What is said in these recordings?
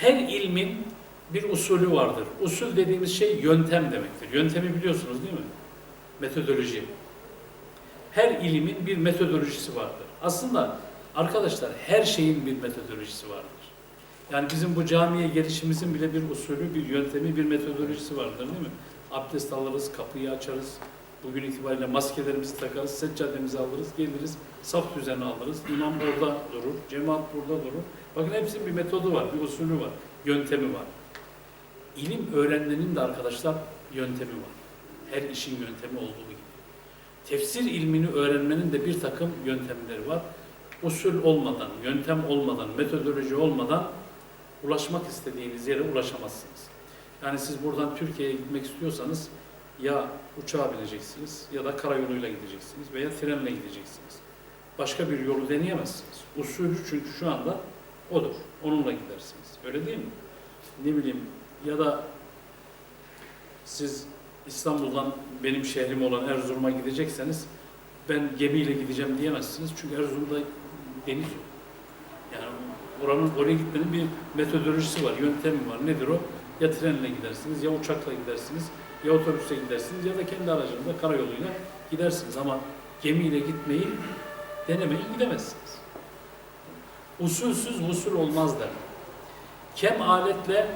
Her ilmin bir usulü vardır. Usul dediğimiz şey yöntem demektir. Yöntemi biliyorsunuz değil mi? Metodoloji. Her ilimin bir metodolojisi vardır. Aslında arkadaşlar her şeyin bir metodolojisi vardır. Yani bizim bu camiye gelişimizin bile bir usulü, bir yöntemi, bir metodolojisi vardır değil mi? Abdest alırız, kapıyı açarız. Bugün itibariyle maskelerimizi takarız, seccademizi alırız, geliriz, saf düzeni alırız. İmam orada durur, cemaat burada durur. Bakın hepsinin bir metodu var, bir usulü var, yöntemi var. İlim öğrenmenin de arkadaşlar yöntemi var. Her işin yöntemi olduğu gibi. Tefsir ilmini öğrenmenin de bir takım yöntemleri var. Usul olmadan, yöntem olmadan, metodoloji olmadan ulaşmak istediğiniz yere ulaşamazsınız. Yani siz buradan Türkiye'ye gitmek istiyorsanız ya uçağa bineceksiniz ya da karayoluyla gideceksiniz veya trenle gideceksiniz. Başka bir yolu deneyemezsiniz. Usulü çünkü şu anda odur. Onunla gidersiniz. Öyle değil mi? Ne bileyim ya da siz İstanbul'dan benim şehrim olan Erzurum'a gidecekseniz ben gemiyle gideceğim diyemezsiniz. Çünkü Erzurum'da deniz yok. Yani oranın oraya gitmenin bir metodolojisi var, yöntemi var. Nedir o? Ya trenle gidersiniz, ya uçakla gidersiniz, ya otobüse gidersiniz ya da kendi aracınızda karayoluyla gidersiniz. Ama gemiyle gitmeyi denemeyi gidemezsiniz. Usulsüz usul olmaz derler. Kem aletle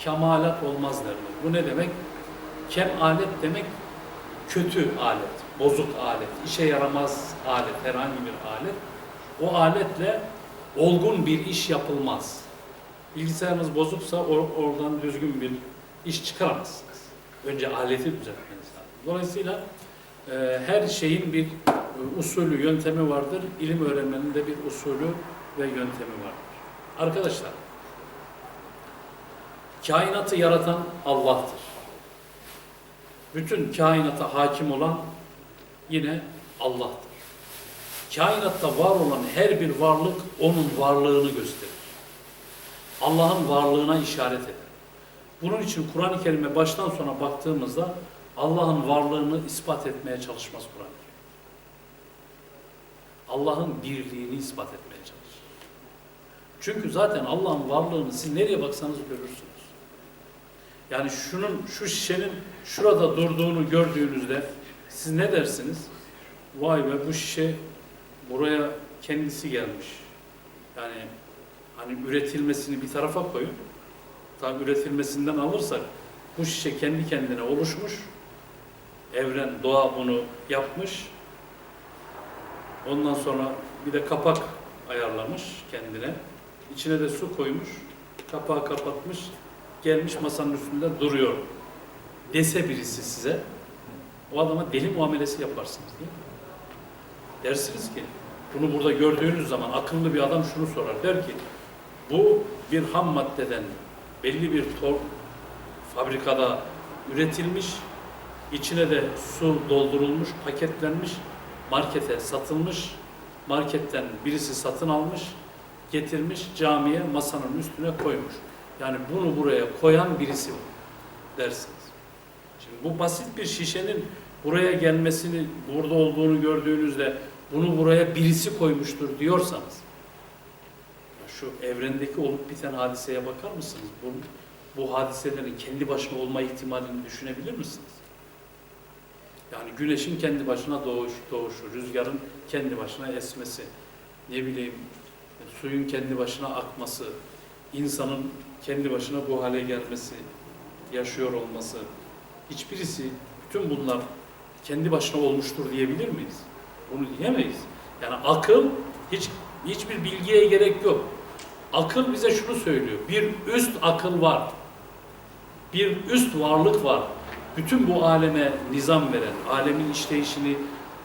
kemalat olmaz derler. Bu ne demek? Kem alet demek kötü alet, bozuk alet, işe yaramaz alet, herhangi bir alet. O aletle olgun bir iş yapılmaz. Bilgisayarınız bozuksa or- oradan düzgün bir iş çıkaramazsınız. Önce aleti düzeltmeniz lazım. Dolayısıyla e, her şeyin bir e, usulü, yöntemi vardır. İlim öğrenmenin de bir usulü ve yöntemi vardır. Arkadaşlar, kainatı yaratan Allah'tır. Bütün kainata hakim olan yine Allah'tır. Kainatta var olan her bir varlık onun varlığını gösterir. Allah'ın varlığına işaret eder. Bunun için Kur'an-ı Kerim'e baştan sona baktığımızda Allah'ın varlığını ispat etmeye çalışmaz Kur'an-ı Kerim. Allah'ın birliğini ispat etmeye çalışır. Çünkü zaten Allah'ın varlığını siz nereye baksanız görürsünüz. Yani şunun, şu şişenin şurada durduğunu gördüğünüzde siz ne dersiniz? Vay be bu şişe buraya kendisi gelmiş. Yani hani üretilmesini bir tarafa koyun. Tabi üretilmesinden alırsak bu şişe kendi kendine oluşmuş. Evren, doğa bunu yapmış. Ondan sonra bir de kapak ayarlamış kendine. İçine de su koymuş. Kapağı kapatmış. Gelmiş masanın üstünde duruyor. Dese birisi size o adama deli muamelesi yaparsınız değil mi? Dersiniz ki bunu burada gördüğünüz zaman akıllı bir adam şunu sorar. Der ki bu bir ham maddeden belli bir tor fabrikada üretilmiş, içine de su doldurulmuş, paketlenmiş, markete satılmış, marketten birisi satın almış, getirmiş, camiye masanın üstüne koymuş. Yani bunu buraya koyan birisi var dersiniz. Şimdi bu basit bir şişenin buraya gelmesini, burada olduğunu gördüğünüzde bunu buraya birisi koymuştur diyorsanız, şu evrendeki olup biten hadiseye bakar mısınız? Bu, bu hadiselerin kendi başına olma ihtimalini düşünebilir misiniz? Yani güneşin kendi başına doğuş, doğuşu, rüzgarın kendi başına esmesi, ne bileyim suyun kendi başına akması, insanın kendi başına bu hale gelmesi, yaşıyor olması, hiçbirisi, bütün bunlar kendi başına olmuştur diyebilir miyiz? Bunu diyemeyiz. Yani akıl hiç hiçbir bilgiye gerek yok. Akıl bize şunu söylüyor. Bir üst akıl var. Bir üst varlık var. Bütün bu aleme nizam veren, alemin işleyişini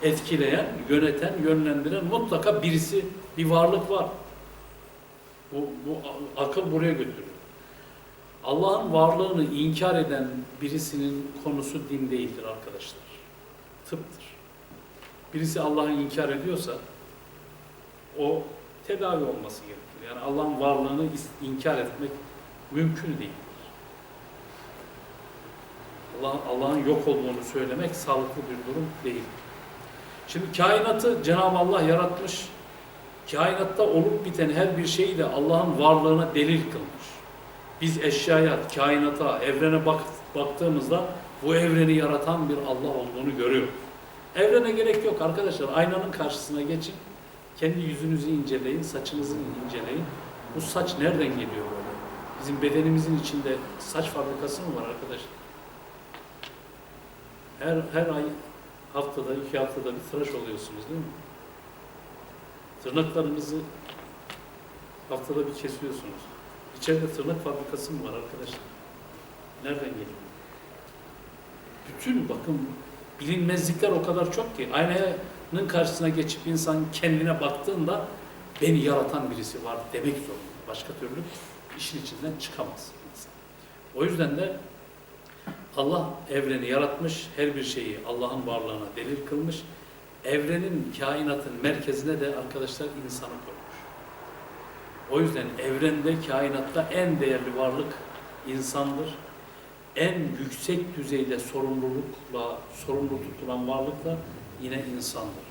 etkileyen, yöneten, yönlendiren mutlaka birisi, bir varlık var. Bu, bu akıl buraya götürüyor. Allah'ın varlığını inkar eden birisinin konusu din değildir arkadaşlar. Tıptır. Birisi Allah'ı inkar ediyorsa o tedavi olması gerekir. Yani Allah'ın varlığını inkar etmek mümkün değildir. Allah, Allah'ın yok olduğunu söylemek sağlıklı bir durum değil. Şimdi kainatı Cenab-ı Allah yaratmış. kainatta olup biten her bir şeyi de Allah'ın varlığına delil kılmış. Biz eşyaya, kainata, evrene bak, baktığımızda bu evreni yaratan bir Allah olduğunu görüyoruz. Evrene gerek yok arkadaşlar. Aynanın karşısına geçin. Kendi yüzünüzü inceleyin, saçınızı inceleyin. Bu saç nereden geliyor böyle? Bizim bedenimizin içinde saç fabrikası mı var arkadaşlar? Her, her ay haftada, iki haftada bir tıraş oluyorsunuz değil mi? Tırnaklarınızı haftada bir kesiyorsunuz. İçeride tırnak fabrikası mı var arkadaşlar? Nereden geliyor? Bütün bakın bilinmezlikler o kadar çok ki aynanın karşısına geçip insan kendine baktığında beni yaratan birisi var demek zorunda. Başka türlü işin içinden çıkamaz insan. O yüzden de Allah evreni yaratmış, her bir şeyi Allah'ın varlığına delil kılmış. Evrenin, kainatın merkezine de arkadaşlar insanı koymuş. O yüzden evrende, kainatta en değerli varlık insandır. En yüksek düzeyde sorumlulukla, sorumlu tutulan varlık da yine insandır.